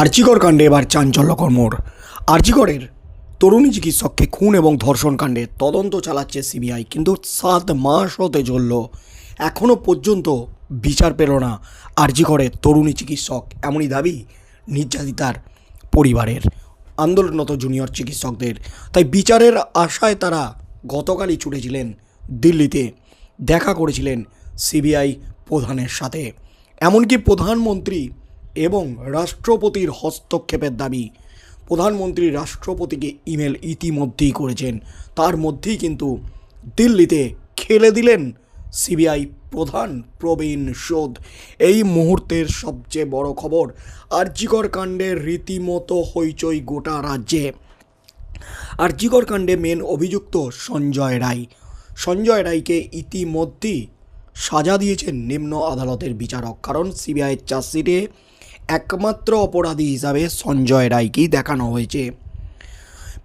আর্চিকর কাণ্ডে এবার চাঞ্চল্যকর মোড়। আর্চিকরের তরুণী চিকিৎসককে খুন এবং ধর্ষণ কাণ্ডে তদন্ত চালাচ্ছে সিবিআই, কিন্তু সাত মাস হতে চলল। এখনও পর্যন্ত বিচার পেল না আর্জিকরের তরুণী চিকিৎসক। এমনই দাবি নির্যাতিতার পরিবারের। আন্দোলনরত জুনিয়র চিকিৎসকদের। তাই বিচারের আশায় তারা গতকালই ছুটেছিলেন দিল্লিতে। দেখা করেছিলেন সিবিআই প্রধানের সাথে। এমনকি প্রধানমন্ত্রী এবং রাষ্ট্রপতির হস্তক্ষেপের দাবি। প্রধানমন্ত্রী রাষ্ট্রপতিকে ইমেল ইতিমধ্যেই করেছেন। তার মধ্যেই কিন্তু দিল্লিতে খেলে দিলেন সিবিআই প্রধান প্রবীণ সোদ এই মুহূর্তের সবচেয়ে বড় খবর, আর্জিকর কাণ্ডের রীতিমতো হইচই গোটা রাজ্যে। আর্জিকর কাণ্ডে মেন অভিযুক্ত সঞ্জয় রায়। সঞ্জয় রায়কে ইতিমধ্যেই সাজা দিয়েছেন নিম্ন আদালতের বিচারক। কারণ সিবিআইয়ের চার্জশিটে একমাত্র অপরাধী হিসাবে সঞ্জয় রায়কেই দেখানো হয়েছে।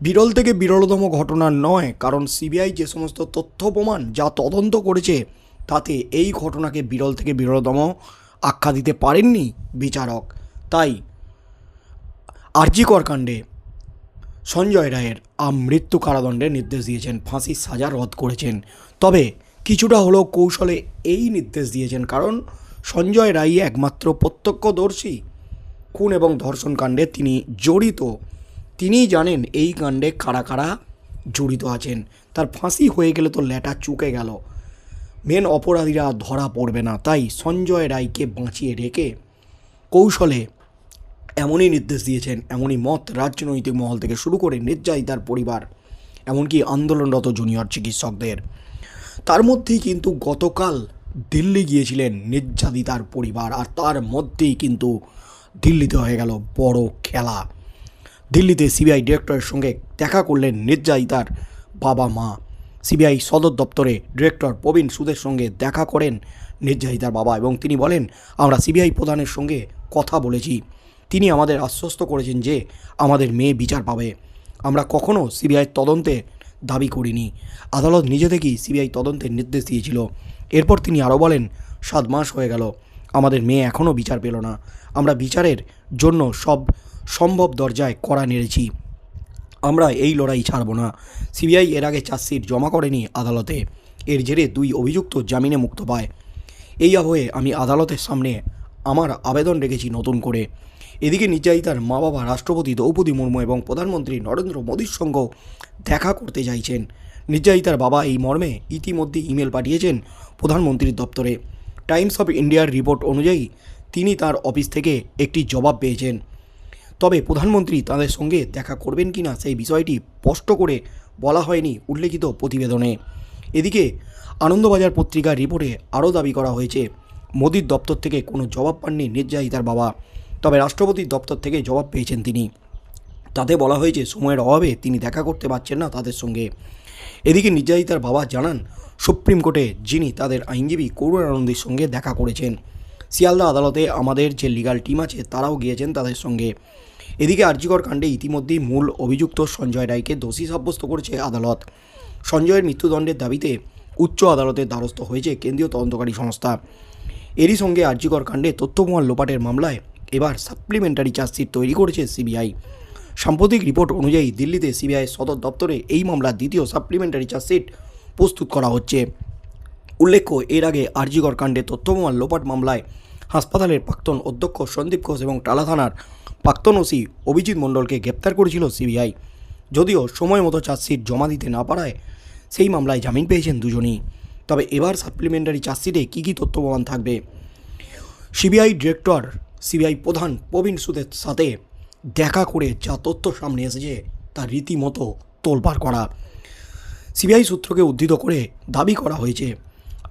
বিরল থেকে বিরলতম ঘটনা নয়, কারণ সিবিআই যে সমস্ত তথ্য প্রমাণ যা তদন্ত করেছে, তাতে এই ঘটনাকে বিরল থেকে বিরলতম আখ্যা দিতে পারেননি বিচারক। তাই আরজিকর কাণ্ডে সঞ্জয় রায়ের আমৃত্যু কারাদণ্ডের নির্দেশ দিয়েছেন, ফাঁসির সাজা রদ করেছেন। তবে কিছুটা হলেও কৌশলে এই নির্দেশ দিয়েছেন, কারণ সঞ্জয় রায় একমাত্র প্রত্যক্ষদর্শী খুন এবং ধর্ষণ কাণ্ডে তিনি জড়িত। তিনিই জানেন এই কাণ্ডে কারা কারা জড়িত আছেন। তার ফাঁসি হয়ে গেলে তো ল্যাটা চুকে গেল। মেন অপরাধীরা ধরা পড়বে না, তাই সঞ্জয় রায়কে বাঁচিয়ে রেখে কৌশলে এমনই নির্দেশ দিয়েছেন, এমনই মত রাজনৈতিক মহল থেকে শুরু করে নির্যাতিতার পরিবার, এমনকি আন্দোলনরত জুনিয়র চিকিৎসকদের। তার মধ্যেই কিন্তু গতকাল দিল্লি গিয়েছিলেন নির্যাতিতার পরিবার, আর তার মধ্যেই কিন্তু দিল্লিতে হয়ে গেল বড় খেলা। দিল্লিতে সিবিআই ডিরেক্টরের সঙ্গে দেখা করলেন নির্যাতিতার বাবা মা। সিবিআই সদর দপ্তরে ডিরেক্টর প্রবীণ সুদের সঙ্গে দেখা করেন নির্যাতিতার বাবা এবং তিনি বলেন, আমরা সিবিআই প্রধানের সঙ্গে কথা বলেছি। তিনি আমাদের আশ্বস্ত করেছেন যে আমাদের মেয়ে বিচার পাবে। আমরা কখনও সিবিআই তদন্তে দাবি করিনি। আদালত নিজে থেকেই সিবিআই তদন্তের নির্দেশ দিয়েছিল। এরপর তিনি আরও বলেন, সাত মাস হয়ে গেল। আমাদের মেয়ে এখনও বিচার পেল না। আমরা বিচারের জন্য সব সম্ভব দরজায় কড়া নেড়েছি। আমরা এই লড়াই ছাড়ব না। সিবিআই এর আগে চার্জশিট জমা করেনি আদালতে। এর জেরে দুই অভিযুক্ত জামিনে মুক্ত পায়। এই আবহে আমি আদালতের সামনে আমার আবেদন রেখেছি নতুন করে। এদিকে নির্যাতিতার মা বাবা রাষ্ট্রপতি দ্রৌপদী মুর্মু এবং প্রধানমন্ত্রী নরেন্দ্র মোদীর সঙ্গেও দেখা করতে চাইছেন। নির্যাতিতার বাবা এই মর্মে ইতিমধ্যে ইমেল পাঠিয়েছেন প্রধানমন্ত্রীর দপ্তরে। টাইমস অফ ইন্ডিয়ার রিপোর্ট অনুযায়ী তিনি তার অফিস থেকে একটি জবাব পেয়েছেন। তবে প্রধানমন্ত্রী তাদের সঙ্গে দেখা করবেন কিনা সেই বিষয়টি স্পষ্ট করে বলা হয়নি উল্লেখিত প্রতিবেদনে। এদিকে আনন্দবাজার পত্রিকার রিপোর্টে আরও দাবি করা হয়েছে, মোদির দপ্তর থেকে কোনো জবাব পাননি নির্যাতিতার বাবা। তবে রাষ্ট্রপতির দপ্তর থেকে জবাব পেয়েছেন তিনি। তাতে বলা হয়েছে, সময়ের অভাবে তিনি দেখা করতে পারছেন না তাদের সঙ্গে। এদিকে নির্যাতিতার বাবা জানান সুপ্রিম কোর্টে যিনি তাদের আইনজীবী করুণানন্দীর সঙ্গে দেখা করেছেন। শিয়ালদা আদালতে আমাদের যে লিগাল টিম আছে, তারাও গিয়েছেন তাদের সঙ্গে। এদিকে আর্জিকর কাণ্ডে ইতিমধ্যেই মূল অভিযুক্ত সঞ্জয় রায়কে দোষী সাব্যস্ত করেছে আদালত। সঞ্জয়ের মৃত্যুদণ্ডের দাবিতে উচ্চ আদালতের দ্বারস্থ হয়েছে কেন্দ্রীয় তদন্তকারী সংস্থা। এরই সঙ্গে আর্জিকর কাণ্ডে তথ্যপ্রমাণ লোপাটের মামলায় এবার সাপ্লিমেন্টারি চার্জশিট তৈরি করেছে সিবিআই। সাম্প্রতিক রিপোর্ট অনুযায়ী দিল্লিতে সিবিআই সদর দপ্তরে এই মামলার দ্বিতীয় সাপ্লিমেন্টারি চার্জশিট প্রস্তুত করা হচ্ছে। উল্লেখ্য, এর আগে আরজিগড় কাণ্ডে তথ্যপ্রমাণ লোপাট মামলায় হাসপাতালের প্রাক্তন অধ্যক্ষ সন্দীপ ঘোষ এবং টালা থানার প্রাক্তন ওসি অভিজিৎ মণ্ডলকে গ্রেপ্তার করেছিল সিবিআই। যদিও সময় মতো চার্জশিট জমা দিতে না পারায় সেই মামলায় জামিন পেয়েছেন দুজনই। তবে এবার সাপ্লিমেন্টারি চার্জশিটে কী কী তথ্য প্রমাণ থাকবে? সিবিআই ডিরেক্টর, সিবিআই প্রধান প্রবীণ সুদের সাথে দেখা করে যা তথ্য সামনে এসেছে তা রীতিমতো তোলপাড় করা। সিবিআই সূত্রকে উদ্ধৃত করে দাবি করা হয়েছে।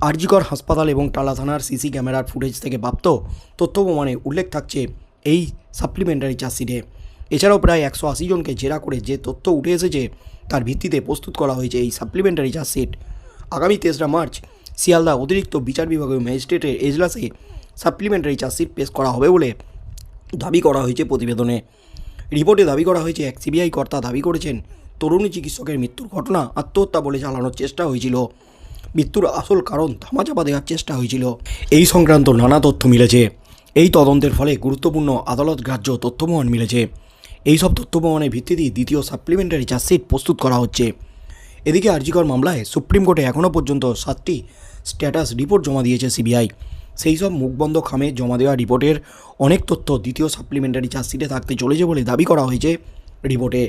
আরজিকর হাসপাতাল এবং টালা থানার সিসি ক্যামেরার ফুটেজ থেকে প্রাপ্ত তথ্য প্রমাণে উল্লেখ থাকছে এই সাপ্লিমেন্টারি চার্জশিটে। এছাড়াও প্রায় একশো আশি জনকে জেরা করে যে তথ্য উঠে এসেছে তার ভিত্তিতে প্রস্তুত করা হয়েছে এই সাপ্লিমেন্টারি চার্জশিট। আগামী তেসরা মার্চ শিয়ালদা অতিরিক্ত বিচার বিভাগীয় ম্যাজিস্ট্রেটের এজলাসে সাপ্লিমেন্টারি চার্জশিট পেশ করা হবে বলে দাবি করা হয়েছে প্রতিবেদনে। রিপোর্টে দাবি করা হয়েছে, এক সিবিআই কর্তা দাবি করেছেন তরুণী চিকিৎসকের মৃত্যুর ঘটনা, আত্মহত্যা বলে চালানোর চেষ্টা হয়েছিল। মৃত্যুর আসল কারণ ধামাচাপা দেওয়ার চেষ্টা হয়েছিল। এই সংক্রান্ত নানা তথ্য মিলেছে। এই তদন্তের ফলে গুরুত্বপূর্ণ আদালত গ্রাহ্য তথ্যপ্রমাণ মিলেছে। এই সব তথ্যপ্রমাণের ভিত্তিতেই দ্বিতীয় সাপ্লিমেন্টারি চার্জশিট প্রস্তুত করা হচ্ছে। এদিকে আরজিকর মামলায় সুপ্রিম কোর্টে এখনও পর্যন্ত সাতটি স্ট্যাটাস রিপোর্ট জমা দিয়েছে সিবিআই। সেই সব মুখবন্ধ খামে জমা দেওয়া রিপোর্টের অনেক তথ্য দ্বিতীয় সাপ্লিমেন্টারি চার্জশিটে থাকতে চলেছে বলে দাবি করা হয়েছে। রিপোর্টে।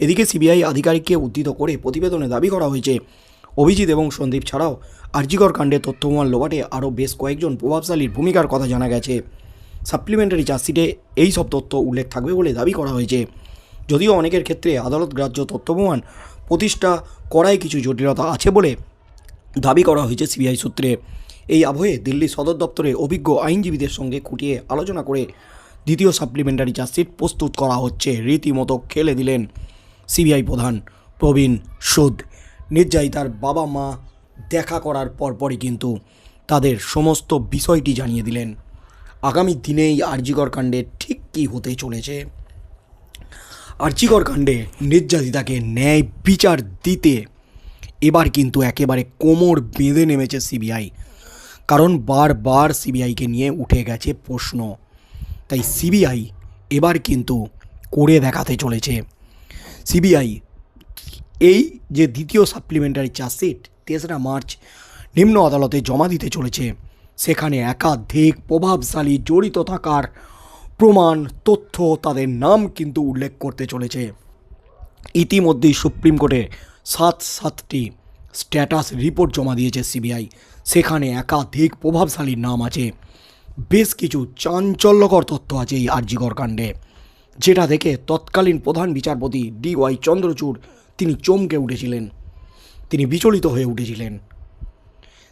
এদিকে সিবিআই আধিকারিককে উদ্ধৃত করে প্রতিবেদনে দাবি করা হয়েছে, অভিজিৎ এবং সন্দীপ ছাড়াও আরজিকর কাণ্ডে তথ্যপ্রমাণ লোবাটে আরও বেশ কয়েকজন প্রভাবশালীর ভূমিকার কথা জানা গেছে। সাপ্লিমেন্টারি চার্জশিটে এই সব তথ্য উল্লেখ থাকবে বলে দাবি করা হয়েছে। যদিও অনেকের ক্ষেত্রে আদালত গ্রাহ্য তথ্যপ্রমাণ প্রতিষ্ঠা করায় কিছু জটিলতা আছে বলে দাবি করা হয়েছে সিবিআই সূত্রে। এই আবহে দিল্লি সদর দপ্তরে অভিজ্ঞ আইনজীবীদের সঙ্গে খুঁটিয়ে আলোচনা করে দ্বিতীয় সাপ্লিমেন্টারি চার্জশিট প্রস্তুত করা হচ্ছে। রীতিমতো খেলে দিলেন সিবিআই প্রধান প্রবীণ সুদ। নির্যাতিতার বাবা মা দেখা করার পরপরই কিন্তু তাদের সমস্ত বিষয়টি জানিয়ে দিলেন। আগামী দিনে এই আরজিকর কাণ্ডে ঠিক কী হতে চলেছে? আর্চিকর কাণ্ডে নির্যাতিতাকে ন্যায় বিচার দিতে এবার কিন্তু একেবারে কোমর বেঁধে নেমেছে সিবিআই। কারণ বারবার সিবিআইকে নিয়ে উঠে গেছে প্রশ্ন। তাই সিবিআই এবার কিন্তু করে দেখাতে চলেছে। সিবিআই, এই যে দ্বিতীয় সাপ্লিমেন্টারি চার্জশিট তেসরা মার্চ নিম্ন আদালতে জমা দিতে চলেছে, সেখানে একাধিক প্রভাবশালী জড়িত থাকার প্রমাণ, তথ্য তাদের নাম কিন্তু উল্লেখ করতে চলেছে। ইতিমধ্যেই সুপ্রিম কোর্টে সাত সাতটি স্ট্যাটাস রিপোর্ট জমা দিয়েছে সিবিআই, সেখানে একাধিক প্রভাবশালীর নাম আছে। বেশ কিছু চাঞ্চল্যকর তথ্য আছে এই আরজিকর কাণ্ডে। যেটা দেখে তৎকালীন প্রধান বিচারপতি ডি ওয়াই চন্দ্রচূড় তিনি চমকে উঠেছিলেন। তিনি বিচলিত হয়ে উঠেছিলেন।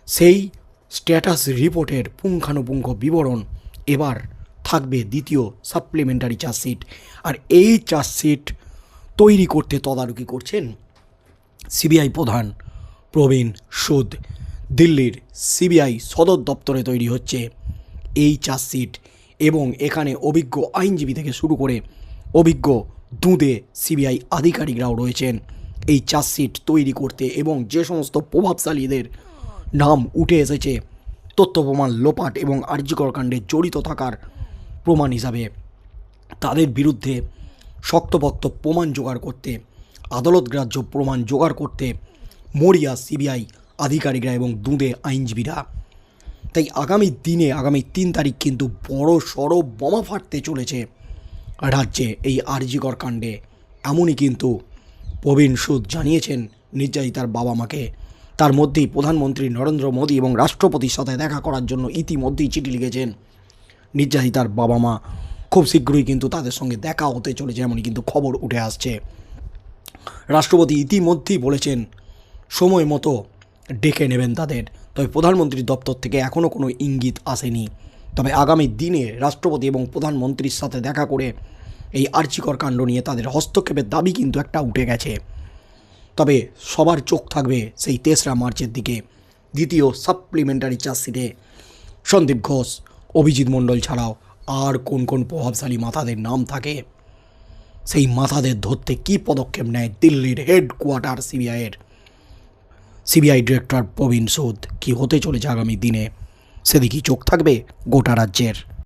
সেই স্ট্যাটাস রিপোর্টের পুঙ্খানুপুঙ্খ বিবরণ এবার থাকবে দ্বিতীয় সাপ্লিমেন্টারি চার্জশিট। আর এই চার্জশিট তৈরি করতে তদারকি করছেন সিবিআই প্রধান প্রবীণ সুদ। দিল্লির সিবিআই সদর দপ্তরে তৈরি হচ্ছে। এই চার্জশিট এবং এখানে অভিজ্ঞ আইনজীবী থেকে শুরু করে অভিজ্ঞ দুঁদে সিবিআই আধিকারিকরাও রয়েছেন। এই চার্জশিট তৈরি করতে এবং যে সমস্ত প্রভাবশালীদের নাম উঠে এসেছে, তথ্য প্রমাণ, লোপাট এবং আর্যিকর কাণ্ডে জড়িত থাকার প্রমাণ হিসাবে তাদের বিরুদ্ধে শক্তপক্ত প্রমাণ জোগাড় করতে, আদালত গ্রাহ্য প্রমাণ জোগাড় করতে মরিয়া সিবিআই আধিকারিকরা এবং দুঁদে আইনজীবীরা তাই আগামী দিনে, আগামী তিন তারিখ কিন্তু বড় সড়ো বোমা ফাটতে চলেছে রাজ্যে এই আরজিকর কাণ্ডে। এমনই কিন্তু প্রবীণ সুদ জানিয়েছেন নির্যাতিতার বাবা মাকে। তার মধ্যেই প্রধানমন্ত্রী নরেন্দ্র মোদী এবং রাষ্ট্রপতির সাথে দেখা করার জন্য ইতিমধ্যেই চিঠি লিখেছেন নির্যাতিতার বাবা মা। খুব শীঘ্রই কিন্তু তাদের সঙ্গে দেখা হতে চলেছে এমনই কিন্তু খবর উঠে আসছে। রাষ্ট্রপতি ইতিমধ্যেই বলেছেন, সময় মতো ডেকে নেবেন তাদের। তবে প্রধানমন্ত্রীর দপ্তর থেকে এখনও কোনো ইঙ্গিত আসেনি। তবে আগামী দিনে রাষ্ট্রপতি এবং প্রধানমন্ত্রীর সাথে দেখা করে এই আর্চিকর কাণ্ড নিয়ে তাদের হস্তক্ষেপের দাবি কিন্তু একটা উঠে গেছে। তবে সবার চোখ থাকবে সেই তেসরা মার্চের দিকে, দ্বিতীয় সাপ্লিমেন্টারি চার্জশিটে। সন্দীপ ঘোষ, অভিজিৎ মণ্ডল ছাড়াও আর কোন কোন প্রভাবশালী মাথাদের নাম থাকে? সেই মাথাদের ধরতে কী পদক্ষেপ নেয় দিল্লির হেডকোয়ার্টার সিবিআইয়ের? সিবিআই ডিরেক্টর প্রবীণ সুদ কি হতে চলেছে আগামী দিনে? সেদিকেই চোখ থাকবে গোটা রাজ্যের।